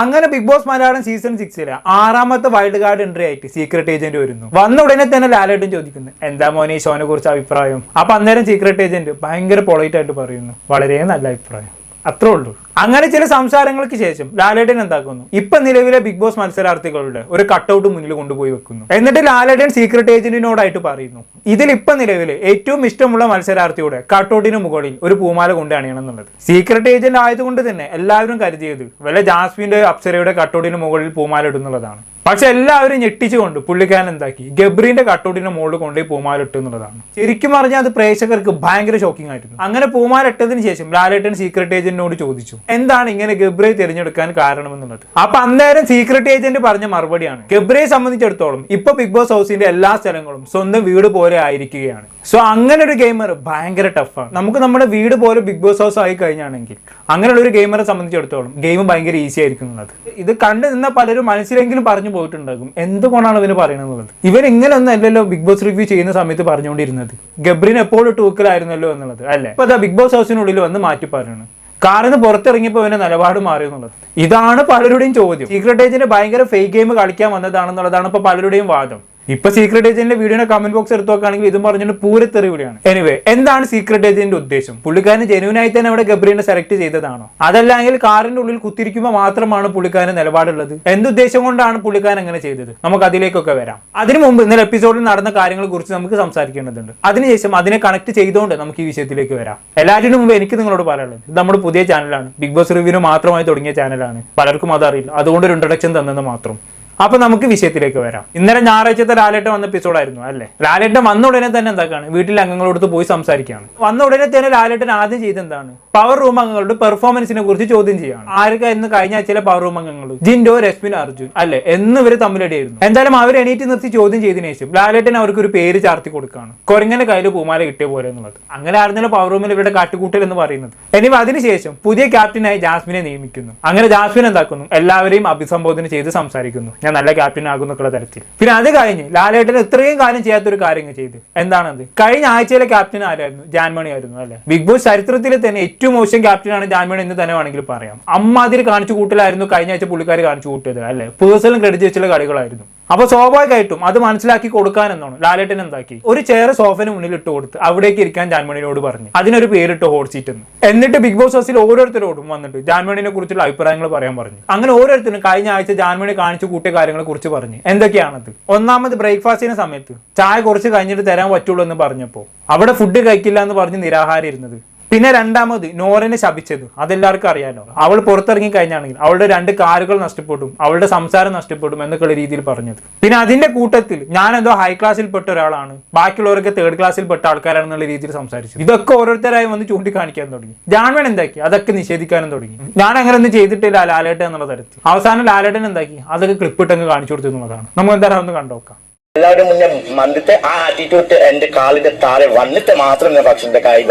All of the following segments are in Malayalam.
അങ്ങനെ ബിഗ് ബോസ് മലയാളം സീസൺ സിക്സിലെ ആറാമത്തെ വൈൽഡ് കാർഡ് എൻട്രി ആയിട്ട് സീക്രട്ട് ഏജന്റ് വരുന്നു. വന്ന ഉടനെ തന്നെ ലാലേട്ടൻ ചോദിക്കുന്നു എന്താ മോനെ ഷോനെ കുറിച്ച് അഭിപ്രായം? അപ്പൊ അന്നേരം സീക്രട്ട് ഏജന്റ് ഭയങ്കര പൊളൈറ്റ് ആയിട്ട് പറയുന്നു വളരെ നല്ല അഭിപ്രായം. അത്രേ ഉള്ളൂ അങ്ങനെ ചില സംസാരങ്ങൾക്ക് ശേഷം ലാലേട്ടൻ എന്താക്കുന്നു? ഇപ്പൊ നിലവിലെ ബിഗ് ബോസ് മത്സരാർത്ഥികളുടെ ഒരു കട്ടൗട്ട് മുന്നിൽ കൊണ്ടുപോയി വെക്കുന്നു. എന്നിട്ട് ലാലേട്ടൻ സീക്രട്ട് ഏജന്റിനോടായിട്ട് പറയുന്നു. ഇതിൽ ഇപ്പൊ നിലവിൽ ഏറ്റവും ഇഷ്ടമുള്ള മത്സരാർത്ഥിയുടെ കട്ടൗട്ടിന് മുകളിൽ ഒരു പൂമാല കൊണ്ട് അണിയണമെന്നുള്ളത്. സീക്രട്ട് ഏജന്റ് ആയതുകൊണ്ട് തന്നെ എല്ലാവരും കരുതിയത് വല്ല ജാസ്മിന്റെ അപ്സരയുടെ കട്ടൗട്ടിന് മുകളിൽ പൂമാല ഇടുന്നുള്ളതാണ്. പക്ഷെ എല്ലാവരും ഞെട്ടിച്ചുകൊണ്ട് പുള്ളിക്കാരൻ എന്താക്കി? ഗബ്രീന്റെ കട്ടൗട്ടിന്റെ മുകളിൽ കൊണ്ടുപോയി പൂമാല ഇട്ടു എന്നുള്ളതാണ്. ശരിക്കും പറഞ്ഞാൽ അത് പ്രേക്ഷകർക്ക് ഭയങ്കര ഷോക്കിംഗ് ആയിരുന്നു. അങ്ങനെ പൂമാല ഇട്ടതിന് ശേഷം ലാലേട്ടൻ സീക്രട്ട് ഏജന്റിനോട് ചോദിച്ചു എന്താണ് ഇങ്ങനെ ഗബ്രയെ തിരഞ്ഞെടുക്കാൻ കാരണമെന്നുള്ളത്? അപ്പൊ അന്നേരം സീക്രട്ട് ഏജന്റ് പറഞ്ഞ മറുപടിയാണ് ഗബ്രയെ സംബന്ധിച്ചിടത്തോളം ഇപ്പൊ ബിഗ് ബോസ് ഹൗസിന്റെ എല്ലാ സ്ഥലങ്ങളും സ്വന്തം വീട് പോലെ ആയിരിക്കുകയാണ്. സോ അങ്ങനെ ഒരു ഗെയിമർ ഭയങ്കര ടഫാണ് നമുക്ക് നമ്മുടെ വീട് പോലെ ബിഗ് ബോസ് ഹൗസ് ആയി കഴിഞ്ഞാണെങ്കിൽ അങ്ങനെയുള്ള ഒരു ഗെയിമറെ സംബന്ധിച്ചിടത്തോളം ഗെയിം ഭയങ്കര ഈസി ആയിരിക്കും എന്നുള്ളത്. ഇത് കണ്ടു നിന്ന പലരും മനസ്സിലെങ്കിലും പറഞ്ഞു പോയിട്ടുണ്ടാകും. എന്തുകൊണ്ടാണ് ഇവന് പറയുന്നത് ഇവൻ ഇങ്ങനെ ഒന്നും അല്ലല്ലോ ബിഗ് ബോസ് റിവ്യൂ ചെയ്യുന്ന സമയത്ത് പറഞ്ഞുകൊണ്ടിരുന്നത്. ഗബ്രിൻ എപ്പോഴും ടൂക്കിലായിരുന്നല്ലോ എന്നുള്ളത് അല്ലേ? ഇപ്പൊ അതാ ബിഗ് ബോസ് ഹൗസിനുള്ളിൽ വന്ന് മാറ്റി പറയണം. കാരണം പുറത്തിറങ്ങിയപ്പോൾ ഇവന്റെ നിലപാട് മാറി എന്നുള്ളത്. ഇതാണ് പലരുടെയും ചോദ്യം. സീക്രട്ട് ഏജന്റ് ഭയങ്കര ഫേക്ക് ഗെയിം കളിക്കാൻ വന്നതാണെന്നുള്ളതാണ് ഇപ്പൊ പലരുടെയും വാദം. ഇപ്പൊ സീക്രട്ട് ഏജന്റിന്റെ വീഡിയോ കമന്റ് ബോക്സ് എടുത്തു നോക്കുകയാണെങ്കിൽ ഇതും പറഞ്ഞിട്ട് പൂരത്തെറിവിടെയാണ് എനിവേ എന്താണ് സീക്രട്ട് ഏജന്റിന്റെ ഉദ്ദേശം? പുള്ളിക്കാരൻ ജെനുവിനായി തന്നെ അവിടെ ഗബ്രീനെ സെലക്ട് ചെയ്തതാണോ? അതല്ലെങ്കിൽ കാറിന്റെ ഉള്ളിൽ കുത്തിരിക്കുമ്പോൾ മാത്രമാണ് പുള്ളിക്കാരൻ നിലപാടുള്ളത്? എന്തുദ്ദേശം കൊണ്ടാണ് പുള്ളിക്കാരൻ അങ്ങനെ ചെയ്തത്? നമുക്ക് അതിലേക്കൊക്കെ വരാം. അതിനു മുമ്പ് ഇന്നലെ എപ്പിസോഡിൽ നടന്ന കാര്യങ്ങളെ കുറിച്ച് നമുക്ക് സംസാരിക്കേണ്ടതുണ്ട്. അതിനുശേഷം അതിനെ കണക്ട് ചെയ്തുകൊണ്ട് നമുക്ക് ഈ വിഷയത്തിലേക്ക് വരാം. എല്ലാറ്റിനും മുമ്പ് എനിക്ക് നിങ്ങളോട് പറയാനുള്ളത് ഇത് നമ്മുടെ പുതിയ ചാനലാണ് ബിഗ് ബോസ് റിവ്യൂവിന് മാത്രമായി തുടങ്ങിയ ചാനലാണ് പലർക്കും അതറിയില്ല. അതുകൊണ്ട് ഒരു ഇൻട്രഡക്ഷൻ തന്നെന്ന് മാത്രം. അപ്പൊ നമുക്ക് വിഷയത്തിലേക്ക് വരാം. ഇന്നലെ ഞായറാഴ്ചത്തെ ലാലേട്ടൻ വന്ന എപ്പിസോഡായിരുന്നു അല്ലേ? ലാലേട്ടൻ വന്ന ഉടനെ തന്നെ എന്താക്കാണ് വീട്ടിലെ അംഗങ്ങളോട് പോയി സംസാരിക്കുകയാണ്. വന്ന ഉടനെ തന്നെ ലാലേട്ടൻ ആദ്യം ചെയ്തെന്താണ് പവർ റൂം അംഗങ്ങളുടെ പെർഫോമൻസിനെ കുറിച്ച് ചോദ്യം ചെയ്യാണ് ആർക്കായിരുന്നു കഴിഞ്ഞ ആഴ്ചയിലെ പവർ റൂം അംഗങ്ങൾ? ജിൻഡോ രശ്മിൻ അർജുൻ അല്ലെ? എന്ന് ഇവർ തമ്മിലടിയായിരുന്നു. എന്തായാലും അവർ എണീറ്റ് നിർത്തി ചോദ്യം ചെയ്തതിനു ശേഷം ലാലേട്ടൻ അവർക്ക് ഒരു പേര് ചാർത്തി കൊടുക്കുകയാണ്. കൊരങ്ങനെ കയ്യിൽ പൂമാല കിട്ടിയ പോലെ എന്നുള്ളത്. അങ്ങനെ ആയിരുന്നല്ലോ പവർ റൂമിൽ ഇവരുടെ കാട്ടുകൂട്ടൽ എന്ന് പറയുന്നത്. ഇനി അതിനുശേഷം പുതിയ ക്യാപ്റ്റനായി ജാസ്മിനെ നിയമിക്കുന്നു. അങ്ങനെ ജാസ്മിൻ എന്താക്കുന്നു? എല്ലാവരെയും അഭിസംബോധന ചെയ്ത് സംസാരിക്കുന്നു. ഞാൻ നല്ല ക്യാപ്റ്റൻ ആകുന്നൊക്കെയുള്ള തരത്തിൽ. പിന്നെ അത് കഴിഞ്ഞ് ലാലേട്ടൻ ഇത്രയും കാര്യം ചെയ്യാത്തൊരു കാര്യം ചെയ്ത്. എന്താണത്? കഴിഞ്ഞ ആഴ്ചയിലെ ക്യാപ്റ്റൻ ആരായിരുന്നു? ജാൻമണി ആയിരുന്നു അല്ലെ? ബിഗ് ബോസ് ചരിത്രത്തിൽ തന്നെ ഏറ്റവും മോശം ക്യാപ്റ്റനാണ് ജാൻമണി എന്ന് തന്നെ വേണമെങ്കിൽ പറയാം. അമ്മാതിരി കാണിച്ചു കൂട്ടലായിരുന്നു കഴിഞ്ഞ ആഴ്ച പുള്ളിക്കാർ കാണിച്ചു കൂട്ടിയത് അല്ലെ? പേഴ്സണൽ ക്രെഡിറ്റ് വെച്ചുള്ള കളികളായിരുന്നു. അപ്പൊ സ്വാഭാവികമായിട്ടും അത് മനസ്സിലാക്കി കൊടുക്കാൻ എന്നാണ് ലാലേട്ടൻ എന്താക്കി? ഒരു ചെയർ സോഫന് മുന്നിൽ ഇട്ട് കൊടുത്ത് അവിടേക്ക് ഇരിക്കാൻ ജാൻമണിനോട് പറഞ്ഞു. അതിനൊരു പേരിട്ട് ഹോട്ട് സീറ്റ് എന്ന് എന്നിട്ട് ബിഗ് ബോസ് ഹൗസിൽ ഓരോരുത്തരോടും വന്നിട്ട് ജാൻമണിനെ കുറിച്ചുള്ള അഭിപ്രായങ്ങൾ പറയാൻ പറഞ്ഞു. അങ്ങനെ ഓരോരുത്തരും കഴിഞ്ഞ ആഴ്ച ജാൻമണി കാണിച്ചു കൂട്ടിയ കാര്യങ്ങളെ കുറിച്ച് പറഞ്ഞു. എന്തൊക്കെയാണത്? ഒന്നാമത് ബ്രേക്ക്ഫാസ്റ്റിന് സമയത്ത് ചായ കുറച്ച് കഴിഞ്ഞിട്ട് തരാൻ പറ്റുള്ളൂ എന്ന് പറഞ്ഞപ്പോൾ അവിടെ ഫുഡ് കഴിക്കില്ല എന്ന് പറഞ്ഞ് നിരാഹാരം ഇരുന്നത് പിന്നെ രണ്ടാമത് നോറിനെ ശപിച്ചത്. അതെല്ലാവർക്കും അറിയാമല്ലോ അവൾ പുറത്തിറങ്ങി കഴിഞ്ഞാണെങ്കിൽ അവളുടെ രണ്ട് കാലുകൾ നഷ്ടപ്പെടും അവളുടെ സംസാരം നഷ്ടപ്പെടും എന്നൊക്കെയുള്ള രീതിയിൽ പറഞ്ഞത്. പിന്നെ അതിന്റെ കൂട്ടത്തിൽ ഞാൻ എന്തോ ഹൈ ക്ലാസ്സിൽ പെട്ട ഒരാളാണ്. ബാക്കിയുള്ളവരൊക്കെ തേർഡ് ക്ലാസ്സിൽ പെട്ട ആൾക്കാരാണെന്നുള്ള രീതിയിൽ സംസാരിച്ചു ഇതൊക്കെ ഓരോരുത്തരായി വന്ന് ചൂണ്ടിക്കാണിക്കാൻ തുടങ്ങി. ജാൻവൻ എന്താക്കി? അതൊക്കെ നിഷേധിക്കാനും തുടങ്ങി. ഞാൻ അങ്ങനെ ഒന്നും ചെയ്തിട്ടില്ല ലാലേട്ടൻ എന്നുള്ള തരത്തിൽ. അവസാനം ലാലേട്ടൻ എന്താക്കി? അതൊക്കെ ക്ലിപ്പ് ഇട്ടങ്ങ് കാണിച്ചു കൊടുത്തു എന്നുള്ളതാണ്. നമുക്ക് എന്തായാലും ഒന്ന് കണ്ടോക്കാം എല്ലാവരും മുന്നേ മന്ദിത്തെ ആ ആറ്റിറ്റ്യൂഡ് എന്റെ കാലിന്റെ താഴെ വന്നിട്ട് മാത്രം ഞാൻ ഭക്ഷണത്തെ കായി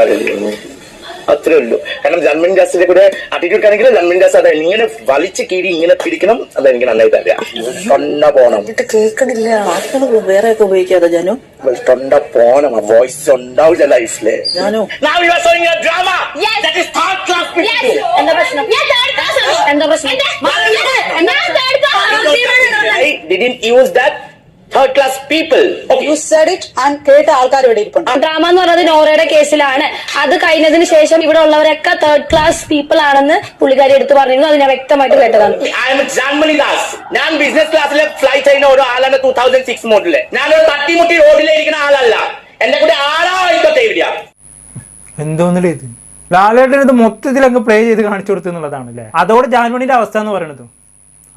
അത്രേ ഉള്ളൂ. കാരണം ജന്മൻ ജാസിന്റെ കൂടെ ആറ്റിറ്റ്യൂഡ് ആണെങ്കിൽ ജന്മൻ ജാസ് അതായത് ഇങ്ങനെ വലിച്ച് കീറി ഇങ്ങനെ പിടിക്കണം അത് എനിക്ക് നന്നായിട്ട് അറിയാം. തൊണ്ട പോണം. കേൾക്കണില്ല. വേറെ ഒക്കെ ഉപയോഗിക്കാതെ ജാനു? തൊണ്ട പോണം. ആ വോയിസ് ഉണ്ടാവില്ല ലൈഫിൽ. എന്താ പ്രശ്നം? ഞാൻ class people. You said it and കേട്ട ആൾക്കാർ ഇവിടെ ഇരിപ്പുണ്ട്. ഡ്രാമ എന്ന് പറയുന്നത് നോറയുടെ കേസിലാണ്. അത് കഴിഞ്ഞതിന് ശേഷം ഇവിടെ ഉള്ളവരൊക്കെ തേർഡ് ക്ലാസ് പീപ്പിൾ ആണെന്ന് പുള്ളിക്കാരി എടുത്തു പറഞ്ഞിരുന്നു. അത് ഞാൻ വ്യക്തമായിട്ട് കേട്ടതാണ്. ഐ എം ജാൻമണി ദാസ് ഞാൻ ബിസിനസ് ക്ലാസ്സിലെ ഫ്ലൈറ്റ് ചെയ്യുന്ന ഒരു ആളാണ് ടൂ തൗസൻഡ് സിക്സ് മോഡൽ ഞാനൊരു തട്ടിമുട്ടി റോഡിലിരിക്കുന്ന ആളല്ല. എന്റെ കൂടെ ആരാ ആയിക്കോട്ടെ ഇവിടെ എന്തോന്നില്ല ഇത്? ലാലേട്ടൻ ഇത് മൊത്തത്തിൽ അങ്ങ് പ്ലേ ചെയ്ത് കാണിച്ചു കൊടുത്തു എന്നുള്ളതാണ് അല്ലേ അതോടെ ജാൻമണിന്റെ അവസ്ഥ എന്ന് പറയുന്നത്.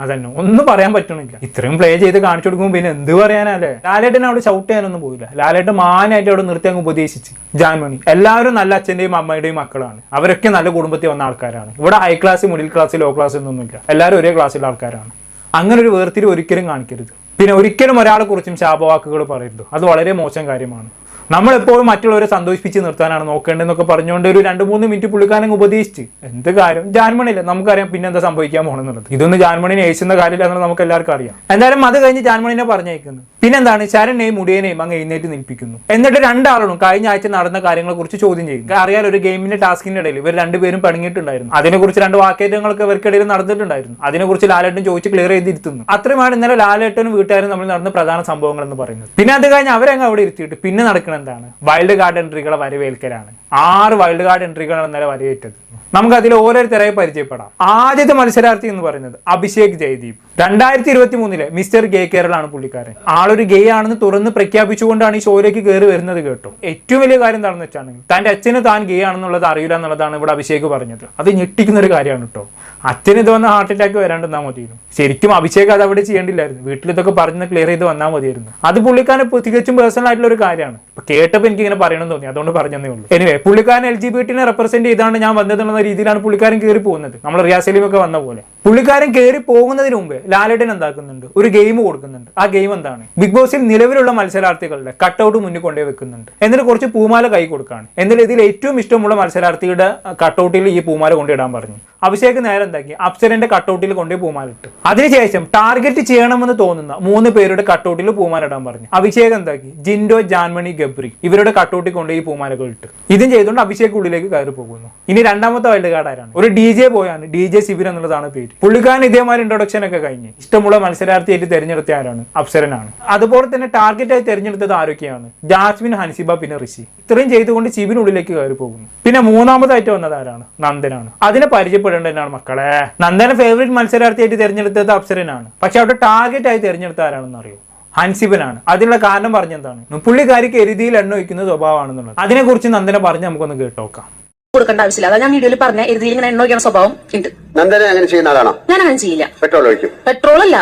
അതന്നെ. ഒന്നും പറയാൻ പറ്റണില്ല. ഇത്രയും പ്ലേ ചെയ്ത് കാണിച്ചു കൊടുക്കുമ്പോൾ പിന്നെ എന്ത് പറയാനല്ലേ? ലാലേട്ടൻ അവിടെ ഷൗട്ട് ചെയ്യാനൊന്നും പോയില്ല ലാലേട്ടൻ മാനായിട്ട് അവിടെ നിർത്തി അങ്ങ് ഉപദേശിച്ച്. ജാൻമണി. എല്ലാവരും നല്ല അച്ഛന്റെയും അമ്മയുടെയും മക്കളാണ്. അവരൊക്കെ നല്ല കുടുംബത്തിൽ വന്ന ആൾക്കാരാണ്. ഇവിടെ high class middle class low class എന്നൊന്നുമില്ല. എല്ലാവരും ഒരേ ക്ലാസ്സിലെ ആൾക്കാരാണ്. അങ്ങനെ ഒരു വേർതിരി ഒരിക്കലും കാണിക്കരുത്. പിന്നെ ഒരിക്കലും ഒരാളെ കുറിച്ചും ശാപവാക്കുകൾ പറയരുത്. അത് വളരെ മോശം കാര്യമാണ്. നമ്മളെപ്പോഴും മറ്റുള്ളവരെ സന്തോഷിപ്പിച്ച് നിർത്താനാണ് നോക്കേണ്ടതെന്നൊക്കെ പറഞ്ഞുകൊണ്ട് ഒരു രണ്ട് മൂന്ന് മിനിറ്റ് പുള്ളിക്കാരൻ ഉപദേശിച്ച്. എന്ത് കാര്യം? ജാൻമണിയില്ല? നമുക്കറിയാം പിന്നെ എന്താ സംഭവിക്കാൻ പോകണമെന്നുള്ളത് ഇതൊന്നും ജാൻമണിനെ ഏശുന്ന കാര്യമില്ല നമുക്ക് എല്ലാവർക്കും അറിയാം. എന്തായാലും അത് കഴിഞ്ഞ് ജാൻമണിനെ പറഞ്ഞേക്കുന്നു പിന്നെന്താണ്? ശരണെയും മുടിയനെയും അങ്ങ് എഴുന്നേറ്റ് നിൽപ്പിക്കുന്നു. എന്നിട്ട് രണ്ടാളും കഴിഞ്ഞ ആഴ്ച നടന്ന കാര്യങ്ങളെ കുറിച്ച് ചോദ്യം ചെയ്യും. അറിയാൻ ഒരു ഗെയിമിന്റെ ടാസ്കിന്റെ ഇടയിൽ ഇവർ രണ്ടുപേരും പണങ്ങിയിട്ടുണ്ടായിരുന്നു അതിനെക്കുറിച്ച് രണ്ട് വാക്കേറ്റങ്ങളൊക്കെ ഇവർക്കിടയിൽ നടന്നിട്ടുണ്ടായിരുന്നു. അതിനെക്കുറിച്ച് ലാലേട്ടൻ ചോദിച്ച് ക്ലിയർ ചെയ്തിരുത്തുന്നു അത്രയുമാണ് ഇന്നലെ ലാലേട്ടനും വീട്ടുകാരും തമ്മിൽ നടന്ന പ്രധാന സംഭവങ്ങൾ എന്ന് പറയുന്നത്. പിന്നെ അത് കഴിഞ്ഞ് അവരങ്ങ് അവിടെ ഇരുത്തിയിട്ട് പിന്നെ നടക്കുന്നത് എന്താണ്? വൈൽഡ് കാർഡ് എൻട്രികളെ വരവേൽക്കലാണ്. ആറ് വൈൽഡ് കാർഡ് എൻട്രികളാണ് ഇന്നലെ വരവേറ്റത്. നമുക്ക് അതിൽ ഓരോരുത്തരായി പരിചയപ്പെടാം. ആദ്യത്തെ മത്സരാർത്ഥി എന്ന് പറയുന്നത് അഭിഷേക് ജയദീപ്. രണ്ടായിരത്തി ഇരുപത്തി മൂന്നിലെ മിസ്റ്റർ ഗേ കേരളാണ് പുള്ളിക്കാരൻ. ആളൊരു ഗേ ആണെന്ന് തുറന്ന് പ്രഖ്യാപിച്ചുകൊണ്ടാണ് ഈ ഷോയിലേക്ക് കയറി വരുന്നത് കേട്ടോ. ഏറ്റവും വലിയ കാര്യം എന്താണെന്ന് വെച്ചാണെങ്കിൽ തന്റെ അച്ഛന് താൻ ഗേ ആണെന്നുള്ളത് അറിയില്ല എന്നുള്ളതാണ് ഇവിടെ അഭിഷേക് പറഞ്ഞത്. അത് ഞെട്ടിക്കുന്ന ഒരു കാര്യമാണ് കേട്ടോ. അച്ഛന് ഇത് വന്ന ഹാർട്ട് അറ്റാക്ക് വരാണ്ടെന്നാ മതിയായിരുന്നു. ശരിക്കും അഭിഷേക് അത് അവിടെ ചെയ്യേണ്ടില്ലായിരുന്നു. വീട്ടിൽ ഇതൊക്കെ പറഞ്ഞ് ക്ലിയർ ചെയ്ത് വന്നാൽ മതിയായിരുന്നു. അത് പുള്ളിക്കാരൻ തികച്ചും പേഴ്സണൽ ആയിട്ടുള്ള ഒരു കാര്യമാണ്. കേട്ടപ്പോൾ എനിക്ക് ഇങ്ങനെ പറയണമെന്ന് തോന്നി. അതുകൊണ്ട് പറഞ്ഞതേ ഉള്ളൂ. എനിവേ പുള്ളിക്കാരൻ എൽ ജി ബി ടിനെ റെപ്രസെന്റ് ചെയ്താണ് ഞാൻ വന്നതെന്നുള്ള രീതിയിലാണ് പുള്ളിക്കാരൻ കയറി പോകുന്നത്. നമ്മൾ റിയാസലിം ഒക്കെ വന്ന പോലെ. പുള്ളിക്കാരൻ കയറി പോകുന്നതിന് മുമ്പ് ലാലേട്ടൻ എന്താക്കുന്നുണ്ട്? ഒരു ഗെയിം കൊടുക്കുന്നുണ്ട്. ആ ഗെയിം എന്താണ്? ബിഗ് ബോസിൽ നിലവിലുള്ള മത്സരാർത്ഥികളുടെ കട്ടൗട്ട് മുന്നിൽ കൊണ്ടേ വെക്കുന്നുണ്ട്. എന്നിട്ട് കുറച്ച് പൂമാല കൈ കൊടുക്കാണ്. എന്നിട്ട് ഇതിൽ ഏറ്റവും ഇഷ്ടമുള്ള മത്സരാർത്ഥിയുടെ കട്ടൗട്ടിൽ ഈ പൂമാല കൊണ്ടിടാൻ പറഞ്ഞു. അഭിഷേക് നേരെ എന്താക്കി? അപ്സരന്റെ കട്ടൗട്ടിൽ കൊണ്ടേ പൂമാല ഇട്ടു. അതിനുശേഷം ടാർഗറ്റ് ചെയ്യണമെന്ന് തോന്നുന്ന മൂന്ന് പേരുടെ കട്ടൗട്ടിൽ പൂമാല ഇടാൻ പറഞ്ഞു. അഭിഷേക് എന്താക്കി? ജിൻഡോ ജാൻമണി ഗബ്രി ഇവരുടെ കട്ടൗട്ടിൽ കൊണ്ട് ഈ പൂമാലകൾ ഇട്ട്. ഇതും ചെയ്തുകൊണ്ട് അഭിഷേക് ഉള്ളിലേക്ക് കയറി പോകുന്നു. ഇനി രണ്ടാമത്തെ വൈൽഡ് കാർഡ് ആരാണ്? ഒരു ഡി ജെ പോയാണ് ഡി ജെ ശിബിർ എന്നുള്ളതാണ് പേര്. പുള്ളിക്കാരൻ ഇതേമാതിരി ഇൻട്രൊഡക്ഷൻ ഒക്കെ കഴിഞ്ഞ് ഇഷ്ടമുള്ള മത്സരാർത്ഥിയായിട്ട് തെരഞ്ഞെടുത്ത ആരാണ്? അപ്സരനാണ്. അതുപോലെ തന്നെ ടാർഗറ്റ് ആയി തെരഞ്ഞെടുത്തത് ആരൊക്കെയാണ്? ജാസ്മിൻ ഹൻസിബ പിന്നെ ഋഷി. ഇത്രയും ചെയ്തുകൊണ്ട് ശിബിനുള്ളിലേക്ക് കയറി പോകുന്നു. പിന്നെ മൂന്നാമതായിട്ട് വന്നത് ആരാണ്? നന്ദനാണ്. അതിനെ പരിചയപ്പെടേണ്ടതാണ് മക്കളെ? നന്ദനെ ഫേവറേറ്റ് മത്സരാർത്ഥിയായിട്ട് തെരഞ്ഞെടുത്തത് അപ്സരനാണ്. പക്ഷെ അവിടെ ടാർഗറ്റ് ആയി തെരഞ്ഞെടുത്ത ആരാണെന്ന് അറിയോ ഹൻസിബനാണ്. അതിനുള്ള കാരണം പറഞ്ഞെന്താണ് പുള്ളിക്കാരിക്ക് എരുതിയിൽ എണ്ണ ഒഴിക്കുന്ന സ്വഭാവമാണെന്നുള്ളത്. അതിനെക്കുറിച്ച് നന്ദന പറഞ്ഞ് നമുക്കൊന്ന് കേട്ടോക്കാം. കൊടുക്കേണ്ട ആവശ്യമില്ല. അതാ ഞാൻ വീഡിയോയിൽ പറഞ്ഞ എരുതിയിൽ ഇങ്ങനെ എണ്ണ ഒഴിക്കുന്ന സ്വഭാവം ഉണ്ട്. നന്ദന അങ്ങനെ ചെയ്യുന്ന ആളാണോ? ഞാൻ അങ്ങനെ ചെയ്യില്ല. പെട്രോൾ ഒഴിക്കും. പെട്രോൾ അല്ല.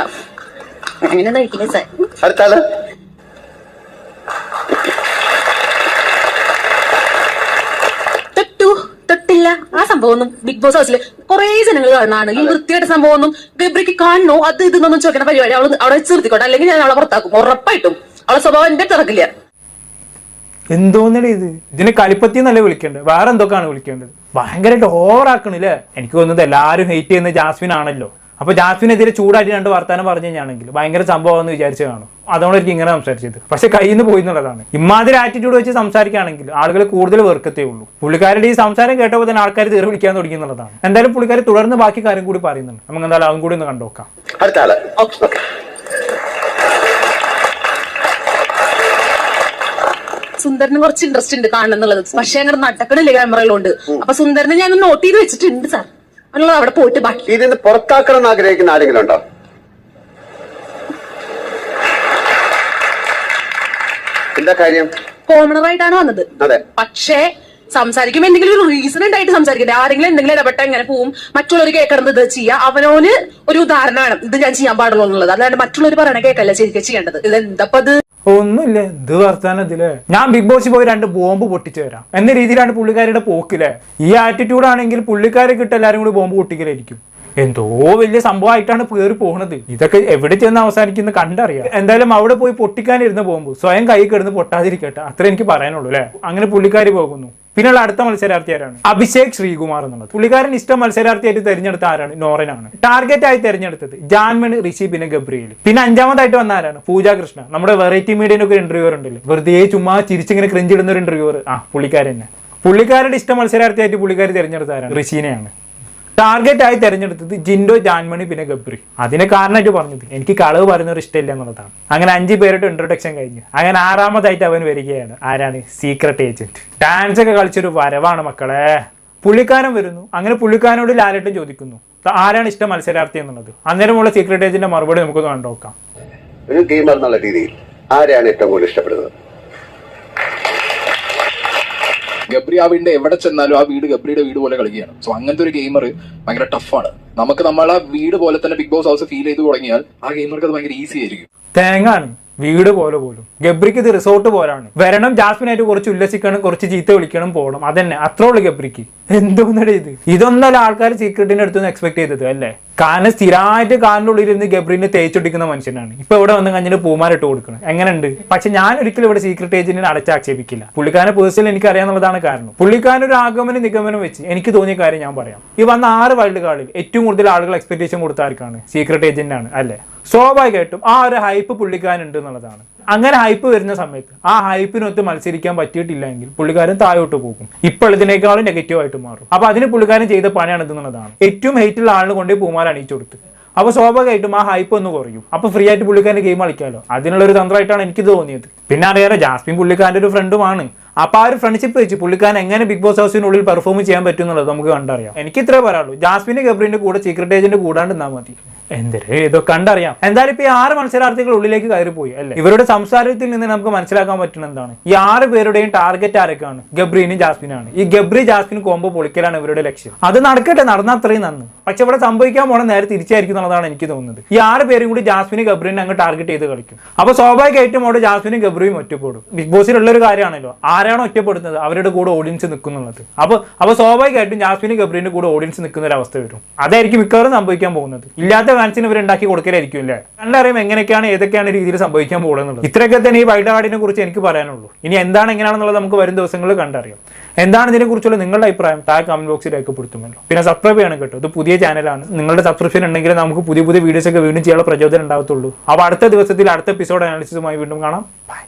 അങ്ങനെ സാർ ആൾ തൊട്ടു തൊട്ടില്ല ആ സംഭവം ഒന്നും ബിഗ് ബോസ് ഹൗസിൽ കുറെ ജനങ്ങൾ കാണാണ് ഈ വൃത്തിയായിട്ട് സംഭവം ഒന്നും ഗബ്രിക്ക് കാണണോ? അത് ഇതൊന്നും ചോദിക്കുന്ന പരിപാടി. അവൾ അവിടെ നിർത്തിക്കോട്ടെ അല്ലെങ്കിൽ ഞാൻ അവളെ പുറത്താക്കും. ഉറപ്പായിട്ടും. അവളെ സ്വഭാവം എന്റെ തിറക്കില്ല എന്തോന്നല്ലേ ഇത്? ഇതിനെ കലിപ്പത്തി എന്നല്ല വിളിക്കേണ്ടത്? വേറെ എന്തൊക്കെയാണ് വിളിക്കേണ്ടത്? ഭയങ്കരമായിട്ട് ഓവറാക്കണില്ലേ? എനിക്ക് തോന്നുന്നത് എല്ലാവരും ഹെയ്റ്റ് ചെയ്യുന്ന ജാസ്മിൻ ആണല്ലോ. അപ്പൊ ജാസ്മിനെതിരെ ചൂടായിട്ട് രണ്ട് വർത്താനം പറഞ്ഞു കഴിഞ്ഞാണെങ്കിൽ ഭയങ്കര സംഭവം ആണെന്ന് വിചാരിച്ചു കാണും. അതുകൊണ്ട് എനിക്ക് ഇങ്ങനെ സംസാരിച്ചത്. പക്ഷെ കയ്യിൽ നിന്ന് പോയി എന്നുള്ളതാണ് ഇമാതിരി ആറ്റിറ്റ്യൂഡ് വെച്ച് സംസാരിക്കുകയാണെങ്കിൽ ആളുകൾ കൂടുതൽ വെറുക്കത്തേ ഉള്ളൂ. പുള്ളിക്കാരുടെ ഈ സംസാരം കേട്ടപ്പോൾ തന്നെ ആൾക്കാർ തീർ വിളിക്കാൻ തുടങ്ങി എന്നുള്ളതാണ്. എന്തായാലും പുള്ളിക്കാർ തുടർന്ന് ബാക്കി കാര്യം കൂടി പറയുന്നുണ്ട്. നമുക്ക് എന്തായാലും അതും കൂടി ഒന്ന് കണ്ടുനോക്കാം അടുത്ത ആൾ. സുന്ദരന് കുറച്ച് ഇൻട്രസ്റ്റ് ഉണ്ട് കാണുന്നുള്ളത് പക്ഷേ പക്ഷെ അങ്ങനെ നടക്കണില്ല ക്യാമറയിലുണ്ട് അപ്പൊ സുന്ദരനെ ഞാൻ നോട്ട് ചെയ്ത് വെച്ചിട്ടുണ്ട് സാർ. അതുള്ളത് അവിടെ പോയിട്ട് ബാക്കി ഇതിന് പുറത്താക്കണം എന്ന് ആഗ്രഹിക്കുന്ന ആരെങ്കിലും ഉണ്ടോ? എന്താ കാര്യം? കോമണർ ആയിട്ടാണ് വന്നത്. അതെ. പക്ഷേ സംസാരിക്കുമ്പോ എന്തെങ്കിലും ഒരു റീസൺ ഉണ്ടായിട്ട് സംസാരിക്കട്ടെ ആരെങ്കിലും എന്തെങ്കിലും ഇടപെട്ട എങ്ങനെ പോവും? മറ്റുള്ളവർ കേൾക്കണത് ഇത് ചെയ്യാ. അവനോന് ഒരു ഉദാഹരണമാണ്. ഇത് ഞാൻ ചെയ്യാൻ പാടുള്ളൂ എന്നുള്ളത്. അല്ലാണ്ട് മറ്റുള്ളവർ പറയണ കേൾക്കല്ല ശരിക്കും ചെയ്യേണ്ടത്? ഇത് എന്തപ്പോ ഒന്നുമില്ല? ഇത് വർത്താനം ഇതില്ലേ ഞാൻ ബിഗ് ബോസിൽ പോയി രണ്ട് ബോംബ് പൊട്ടിച്ചു തരാം. എന്ന രീതിയിലാണ് പുള്ളിക്കാരിയുടെ പോക്കിലെ. ഈ ആറ്റിറ്റ്യൂഡ് ആണെങ്കിൽ പുള്ളിക്കാരെ കിട്ട എല്ലാരും കൂടി ബോംബ് പൊട്ടിക്കലായിരിക്കും. എന്തോ വലിയ സംഭവമായിട്ടാണ് കയറി പോകുന്നത് ഇതൊക്കെ എവിടെ ചെന്ന് അവസാനിക്കുന്ന കണ്ടറിയാം. എന്തായാലും അവിടെ പോയി പൊട്ടിക്കാനിരുന്ന് പോകുമ്പോൾ സ്വയം കൈ കിടന്ന് പൊട്ടാതിരിക്കട്ടെ. അത്ര എനിക്ക് പറയാനുള്ളൂ അല്ലെ? അങ്ങനെ പുള്ളിക്കാരി പോകുന്നു. പിന്നെയുള്ള അടുത്ത മത്സരാർത്ഥി ആരാണ് അഭിഷേക് ശ്രീകുമാർ എന്നുള്ളത്. പുള്ളിക്കാരൻ ഇഷ്ടം മത്സരാർത്ഥിയായിട്ട് തെരഞ്ഞെടുത്ത ആരാണ്? നോറനാണ്. ടാർഗറ്റ് ആയി തെരഞ്ഞെടുത്തത് ജാൻമൺ ഋഷി പിന്നെ ഗബ്രിയേൽ പിന്നെ അഞ്ചാമതായിട്ട് വന്ന ആരാണ്? പൂജ കൃഷ്ണ നമ്മുടെ വെറൈറ്റി മീഡിയനൊക്കെ ഇന്റർവ്യൂർ ഉണ്ടല്ലോ? വെറുതെ ചുമ്മാ ചിരിച്ചിങ്ങനെ ക്രിഞ്ചിടുന്ന ഒരു ഇന്റർവ്യൂർ ആ പുള്ളിക്കാരൻ തന്നെ. പുള്ളിക്കാരുടെ ഇഷ്ടം മത്സരാർത്ഥിയായിട്ട് പുള്ളിക്കാർ തിരഞ്ഞെടുത്ത ആരാണ്? ഋഷീനെയാണ്. ടാർഗറ്റ് ആയി തെരഞ്ഞെടുത്തത് ജിൻഡോ ജാൻമണി പിന്നെ ഗബ്രി. അതിനെ കാരണമായിട്ട് പറഞ്ഞത്. എനിക്ക് കളവ് പറയുന്നവർ ഇഷ്ടമില്ല എന്നുള്ളതാണ്. അങ്ങനെ അഞ്ച് പേരോട്ട് ഇൻട്രൊഡക്ഷൻ കഴിഞ്ഞു. അങ്ങനെ ആറാമതായിട്ട് അവൻ വരികയാണ്. ആരാണ്? സീക്രട്ട് ഏജന്റ് ഡാൻസ് ഒക്കെ കളിച്ചൊരു വരവാണ് മക്കളെ. പുള്ളിക്കാരൻ വരുന്നു. അങ്ങനെ പുള്ളിക്കാരനോട് ലാലേട്ടൻ ചോദിക്കുന്നു. ആരാണ് ഇഷ്ടം മത്സരാർത്ഥി എന്നുള്ളത്? അന്നേരമുള്ള സീക്രട്ട് ഏജന്റിന്റെ മറുപടി നമുക്കൊന്ന് കണ്ടു നോക്കാം ഒരു ഗെയിമർ എന്നുള്ള രീതിയിൽ ആരാണ് ഏറ്റവും കൂടുതൽ ഇഷ്ടപ്പെടുന്നത്? ഗബ്രി ആ വീടിന്റെ എവിടെ ചെന്നാലും ആ വീട് ഗബ്രിയുടെ വീട് പോലെ കളിക്കുകയാണ്. സോ അങ്ങനത്തെ ഒരു ഗെയിമർ ഭയങ്കര ടഫാണ് നമുക്ക് നമ്മൾ ആ വീട് പോലെ തന്നെ ബിഗ് ബോസ് ഹൗസ് ഫീൽ ചെയ്ത് തുടങ്ങിയാൽ ആ ഗെയിമർക്ക് അത് ഭയങ്കര ഈസി ആയിരിക്കും. തേങ്ങാണ്. വീട് പോലെ പോലും. ഗബ്രിക്ക് ഇത് റിസോർട്ട് പോലാണ്. വരണം ജാസ്മിനായിട്ട് കുറച്ച് ഉല്ലസിക്കണം കുറച്ച് ചീത്ത വിളിക്കണം പോകണം അതന്നെ. അത്രേ ഉള്ളു ഗബ്രിക്ക്. എന്തോന്നടേ ഇത്? ഇതൊന്നല്ല ആൾക്കാർ സീക്രട്ടിന്റെ അടുത്തുനിന്ന് എക്സ്പെക്ട് ചെയ്തത് അല്ലേ? കാരണം സ്ഥിരമായിട്ട് കാറിന്റെ ഉള്ളിൽ ഇരുന്ന് ഗബ്രീനെ തേച്ചൊട്ടിക്കുന്ന മനുഷ്യനാണ്. ഇപ്പൊ ഇവിടെ വന്ന് കഴിഞ്ഞിട്ട് പൂമാരിട്ട് കൊടുക്കണം. എങ്ങനെയുണ്ട്? പക്ഷെ ഞാൻ ഒരിക്കലും ഇവിടെ സീക്രട്ട് ഏജന്റിനെ അടച്ചാക്ഷേപിക്കില്ല പുള്ളിക്കാരനെ പേഴ്സണൽ എനിക്ക് അറിയാന്നുള്ളതാണ് കാരണം. പുള്ളിക്കാരൻ ഒരു ആഗമന നിഗമനം വെച്ച് എനിക്ക് തോന്നിയ കാര്യം ഞാൻ പറയാം. ഈ വന്ന ആറ് വൈൽഡ് കാർഡിൽ ഏറ്റവും കൂടുതൽ ആളുകൾ എക്സ്പെക്ടേഷൻ കൊടുത്ത ആർക്കാണ്? സീക്രട്ട് ഏജന്റ് ആണ് അല്ലേ? സ്വാഭാവികമായിട്ടും ആ ഒരു ഹൈപ്പ് പുള്ളിക്കാരുണ്ട് എന്നുള്ളതാണ്. അങ്ങനെ ഹൈപ്പ് വരുന്ന സമയത്ത് ആ ഹൈപ്പിനൊത്ത് മത്സരിക്കാൻ പറ്റിയിട്ടില്ലെങ്കിൽ പുള്ളിക്കാരൻ താഴോട്ട് പോകും. ഇപ്പോൾ ഇതിനേക്കാളും നെഗറ്റീവ് ആയിട്ട് മാറും. അപ്പൊ അതിന് പുള്ളിക്കാരൻ ചെയ്ത പണിയാണ് ഇതെന്നുള്ളതാണ് ഏറ്റവും ഹൈറ്റുള്ള ആളിനെ കൊണ്ട് പൂമാല അണിയിച്ചു കൊടുത്ത്. അപ്പൊ സ്വാഭാവികമായിട്ടും ആ ഹൈപ്പ് ഒന്ന് കുറയും. അപ്പൊ ഫ്രീ ആയിട്ട് പുള്ളിക്കാരൻ ഗെയിം കളിക്കാമല്ലോ അതിനുള്ള ഒരു തന്ത്രമായിട്ടാണ് എനിക്ക് തോന്നിയത്. പിന്നെ അറിയാലോ ജാസ്മിൻ പുള്ളിക്കാരന്റെ ഒരു ഫ്രണ്ടുമാണ് അപ്പൊ ആ ഒരു ഫ്രണ്ട്ഷിപ്പ് വെച്ച് പുള്ളിക്കാരൻ എങ്ങനെ ബിഗ് ബോസ് ഹൗസിനുള്ളിൽ പെർഫോം ചെയ്യാൻ പറ്റും എന്നുള്ളത് നമുക്ക് കണ്ടറിയാം. എനിക്ക് ഇത്രേ പറയാനുള്ളൂ. ജാസ്മിന് ഗബ്രീന്റെ കൂടെ സീക്രട്ട് കൂടാണ്ട് എന്നാൽ മതി. എന്തരേ ഇതൊക്കെ കണ്ടറിയാം. എന്തായാലും ഇപ്പൊ ഈ ആറ് മത്സരാർത്ഥികൾ ഉള്ളിലേക്ക് കയറിപ്പോയി അല്ലെ? ഇവരുടെ സംസാരത്തിൽ നിന്ന് നമുക്ക് മനസ്സിലാക്കാൻ പറ്റുന്ന എന്താണ്? ഈ ആറ് പേരുടെയും ടാർഗറ്റ് ആരൊക്കെയാണ്? ഗബ്രീനും ജാസ്മിനാണ്. ഈ ഗബ്രി ജാസ്മിൻ കോമ്പോ പൊളിക്കലാണ് ഇവരുടെ ലക്ഷ്യം. അത് നടക്കട്ടെ നടന്നാൽ അത്രയും നന്ന്. പക്ഷെ ഇവിടെ സംഭവിക്കാൻ പോണ നേരെ തിരിച്ചായിരിക്കും എന്നുള്ളതാണ് എനിക്ക് തോന്നുന്നത്. ഈ ആറ് പേരും കൂടി ജാസ്മിനും ഗബ്രീനെ അങ്ങ് ടാർഗറ്റ് ചെയ്ത് കളിക്കും. അപ്പൊ സ്വാഭാവികമായിട്ടും അവിടെ ജാസ്മിനും ഗബ്രിയും ഒറ്റപ്പെടും. ബിഗ് ബോസിലുള്ള ഒരു കാര്യമാണല്ലോ. ആരാണ് ഒറ്റപ്പെടുന്നത് അവരുടെ കൂടെ ഓഡിയൻസ് നിൽക്കുന്നുള്ളത് അപ്പൊ അപ്പൊ സ്വാഭാവികമായിട്ടും ജാസ്മിനും ഗബ്രീന്റെ കൂടെ ഓഡിയൻസ് നിൽക്കുന്ന ഒരു അവസ്ഥ വരും. അതായിരിക്കും മിക്കവാറും സംഭവിക്കാൻ പോകുന്നത്. ഇല്ലാത്ത ഫാൻസിന് ഇവർ ഉണ്ടാക്കി കൊടുക്കലായിരിക്കും അല്ലേ? കണ്ടറിയാം എങ്ങനെയൊക്കെയാണ് ഏതൊക്കെയാണ് രീതിയിൽ സംഭവിക്കാൻ പോകുന്നത് ഇത്രയൊക്കെ തന്നെ ഈ വൈഡാടിനെ കുറിച്ച് എനിക്ക് പറയാനുള്ളൂ. ഇനി എന്താണ് എങ്ങനെയാണെന്നുള്ളത് നമുക്ക് വരും ദിവസങ്ങളിൽ കണ്ടറിയാം. എന്താണ് ഇതിനെ കുറിച്ചുള്ള നിങ്ങളുടെ അഭിപ്രായം? താഴെ കമന്റ് ബോക്സിൽ രേഖപ്പെടുത്തുമല്ലോ. പിന്നെ സബ്സ്ക്രൈബ് ചെയ്യണം കേട്ടോ. ഇത് പുതിയ ചാനലാണ് നിങ്ങളുടെ സബ്സ്ക്രിപ്ഷൻ ഉണ്ടെങ്കിൽ നമുക്ക് പുതിയ പുതിയ വീഡിയോസ് ഒക്കെ വീണ്ടും ചെയ്യാനുള്ള പ്രചോദനം ഉണ്ടാകത്തുള്ളൂ അപ്പോൾ അടുത്ത ദിവസത്തിൽ അടുത്ത എപ്പിസോഡ് അനാലിസിസുമായി വീണ്ടും കാണാം. ബൈ